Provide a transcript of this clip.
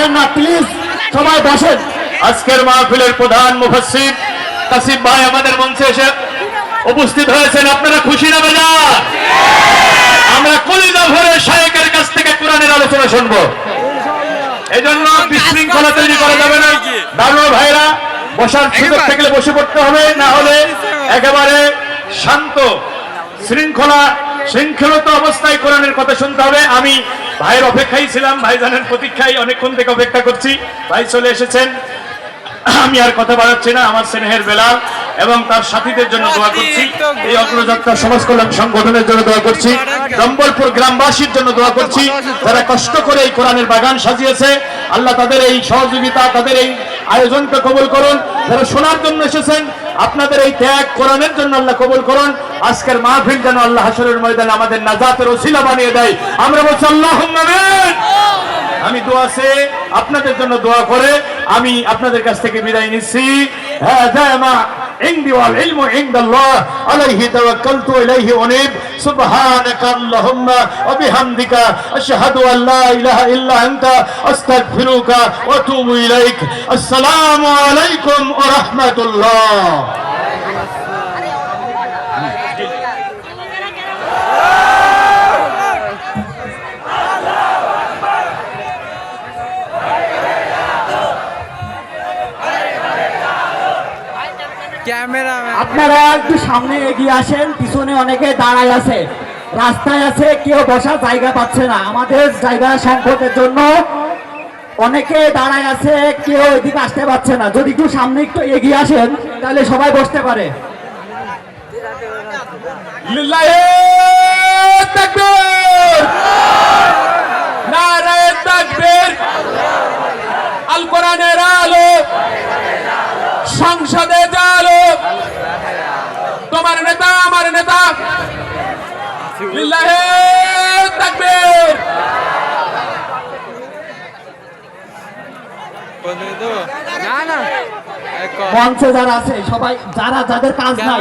পারেন না প্লিজ সবাই বসেন। আজকের মাহফিলের প্রধান মুফাসসির কাসিম ভাই আমাদের মঞ্চে এসে উপস্থিত হয়েছেন। আপনারা খুশি না বেজা আমরা কলিজা ভরে শায়েকের কাছ থেকে কোরআনের আলোচনা শুনব। এই জন্য বিশৃঙ্খলা তৈরি করা যাবে না। দারুণ ভাইরা বসার সুযোগ থাকলে বসে পড়তে হবে না হলে একেবারে শান্ত শৃঙ্খলা শৃঙ্খলিত অবস্থায় কোরআনের কথা শুনতে হবে। আমি ভাইয়ের অপেক্ষায় ছিলাম ভাইজানের প্রতীক্ষায় অনেকক্ষণ থেকে অপেক্ষা করছি। ভাই চলে এসেছেন। আমি আর কথা বাড়াচ্ছি না আমার স্নেহের বেলাল এবং তার সাথীদের জন্য দোয়া করছি। এই অগ্রযাত্রা সমাজ কল্যাণ সংগঠনের জন্য দোয়া করছি। রম্বলপুর গ্রামবাসীর জন্য দোয়া করছি। যারা কষ্ট করে এই কোরআনের বাগান সাজিয়েছে আল্লাহ তাদের এই সহযোগিতা তাদের এই আয়োজনকে কবল করুন। যারা শোনার জন্য এসেছেন, আপনাদের এই ত্যাগ কোরআনের জন্য আল্লাহ কবল করুন। আজকের মাহফিল যেন আল্লাহ হাসরের ময়দানে আমাদের নাজাতের ওসিলা বানিয়ে দেয়। আমরা বলছি আল্লাহ আমি দোয়া সে আপনাদের জন্য দোয়া করে আমি আপনাদের কাছ থেকে বিদায় নিচ্ছি। হ্যাঁ عندي والعلم عند الله. عليه توكلت إليه أنيب. سبحانك اللهم وبحمدك أشهد أن لا إله إلا أنت. أستغفرك وأتوب إليك. السلام عليكم ورحمة الله. আপনারা একটু সামনে এগিয়ে আসেন পিছনে অনেকে দাঁড়ায় আছে। রাস্তায় আছে কেউ বসার জায়গা পাচ্ছে না। আমাদের জায়গা সংকটের জন্য অনেকে দাঁড়ায় আছে কেউ এদিকে আসতে পারছে না। যদি একটু সামনে একটু এগিয়ে আসেন তাহলে সবাই বসতে পারে। আল কোরআনের আলো! সংসদে জালো তোমার নেতা আমার নেতা। তাকবীর। না না। মঞ্চে যারা আছে সবাই যারা যাদের কাজ নাই।